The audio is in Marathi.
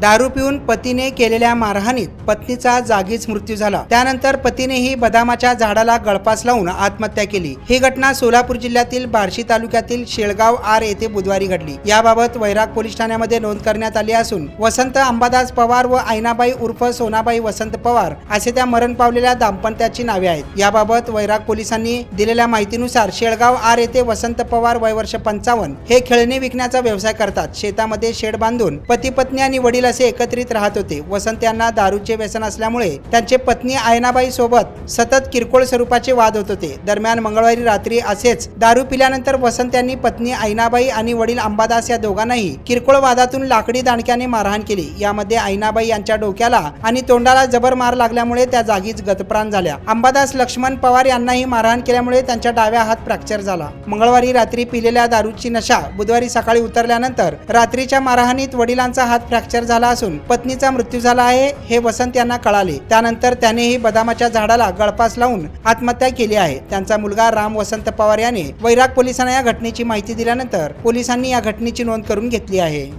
दारू पिऊन पतीने केलेल्या मारहाणीत पत्नीचा जागीच मृत्यू झाला. त्यानंतर पतीनेही बदामाच्या झाडाला गळपास लावून आत्महत्या केली. ही घटना सोलापूर जिल्ह्यातील बार्शी तालुक्यातील शेळगाव आर येथे बुधवारी घडली. याबाबत वैराग पोलीस ठाण्यामध्ये नोंद करण्यात आली असून वसंत अंबादास पवार व आयनाबाई उर्फ सोनाबाई वसंत पवार असे त्या मरण पावलेल्या दाम्पत्याची नावे आहेत. याबाबत वैराग पोलिसांनी दिलेल्या माहितीनुसार शेळगाव आर येथे वसंत पवार वय वर्ष पंचावन्न हे खेळणी विकण्याचा व्यवसाय करतात. शेतामध्ये शेड बांधून पती पत्नी आणि वडील असे एकत्रित राहत होते. वसंत यांना दारूचे व्यसन असल्यामुळे त्यांचे पत्नी आयनाबाई सोबत सतत किरकोळ स्वरूपाचे वाद होत होते. दरम्यान मंगळवारी रात्री असेच दारू पिल्यानंतर वसंत यांनी पत्नी आईनाबाई आणि वडील अंबादास या दोघांनाही किरकोळ वादातून लाकडी दाणक्याने मारहाण केली. यामध्ये आईनाबाई यांच्या डोक्याला आणि तोंडाला जबर मार लागल्यामुळे त्या जागीच गतप्राण झाल्या. अंबादास लक्ष्मण पवार यांनाही मारहाण केल्यामुळे त्यांच्या डाव्या हात फ्रॅक्चर झाला. मंगळवारी रात्री पिलेल्या दारूची नशा बुधवारी सकाळी उतरल्यानंतर रात्रीच्या मारहाणीत वडिलांचा हात फ्रॅक्चर झाला. झाला असून पत्नीचा मृत्यू झाला आहे हे वसंत यांना कळाले. त्यानंतर त्यानेही बदामाच्या झाडाला गळपास लावून आत्महत्या केली आहे. त्यांचा मुलगा राम वसंत पवार याने वैराग पोलिसांना या घटनेची माहिती दिल्यानंतर पोलिसांनी या घटनेची नोंद करून घेतली आहे.